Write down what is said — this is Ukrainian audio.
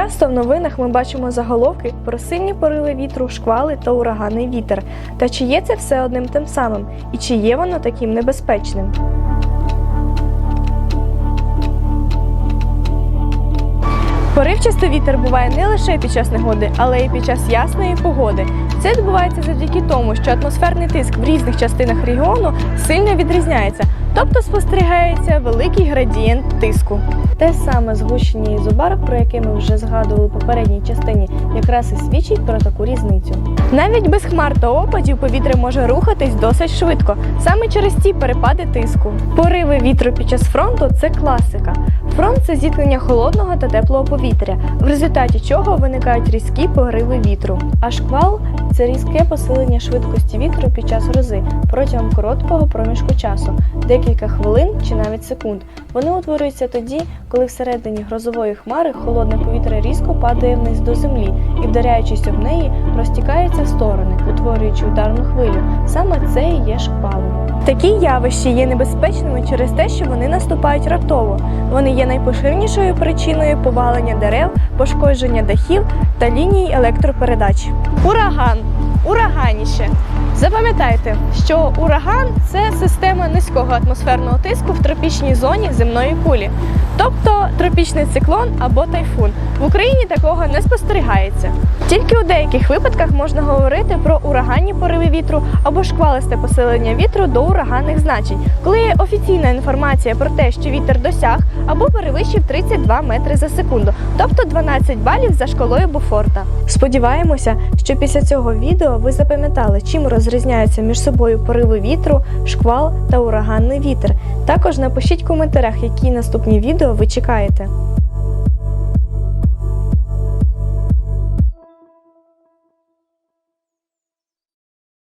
Часто в новинах ми бачимо заголовки про сильні пориви вітру, шквали та ураганний вітер. Та чи є це все одним тим самим, і чи є воно таким небезпечним? Поривчастий вітер буває не лише під час негоди, але й під час ясної погоди. Це відбувається завдяки тому, що атмосферний тиск в різних частинах регіону сильно відрізняється, тобто спостерігається великий градієнт тиску. Те саме згущення ізобар, про яке ми вже згадували в попередній частині, якраз і свідчить про таку різницю. Навіть без хмар та опадів повітря може рухатись досить швидко, саме через ці перепади тиску. Пориви вітру під час фронту це класика. Фронт це зіткнення холодного та теплого повітря, в результаті чого виникають різкі пориви вітру. А шквал це різке посилення швидкості вітру під час грози протягом короткого проміжку часу, декілька хвилин чи навіть секунд. Вони утворюються тоді, коли всередині грозової хмари холодне повітря різко падає вниз до землі і, вдаряючись об неї, розтікається в сторони, утворюючи ударну хвилю. Саме це і є шквалом. Такі явища є небезпечними через те, що вони наступають раптово. Вони є найпоширенішою причиною повалення дерев, пошкодження дахів та ліній електропередач. Ураган. Ураганіще. Запам'ятайте, що ураган це система низького атмосферного тиску в тропічній зоні земної кулі, тобто тропічний циклон або тайфун. В Україні такого не спостерігається. Тільки у деяких випадках можна говорити про ураганні пориви вітру або шквалисте посилення вітру до ураганних значень, коли є офіційна інформація про те, що вітер досяг або перевищив 32 метри за секунду, тобто 12 балів за шкалою Буфорта. Сподіваємося, що після цього відео ви запам'ятали, чим розрізняються між собою пориви вітру, шквал та ураганний вітер. Також напишіть в коментарях, які наступні ви чекаєте.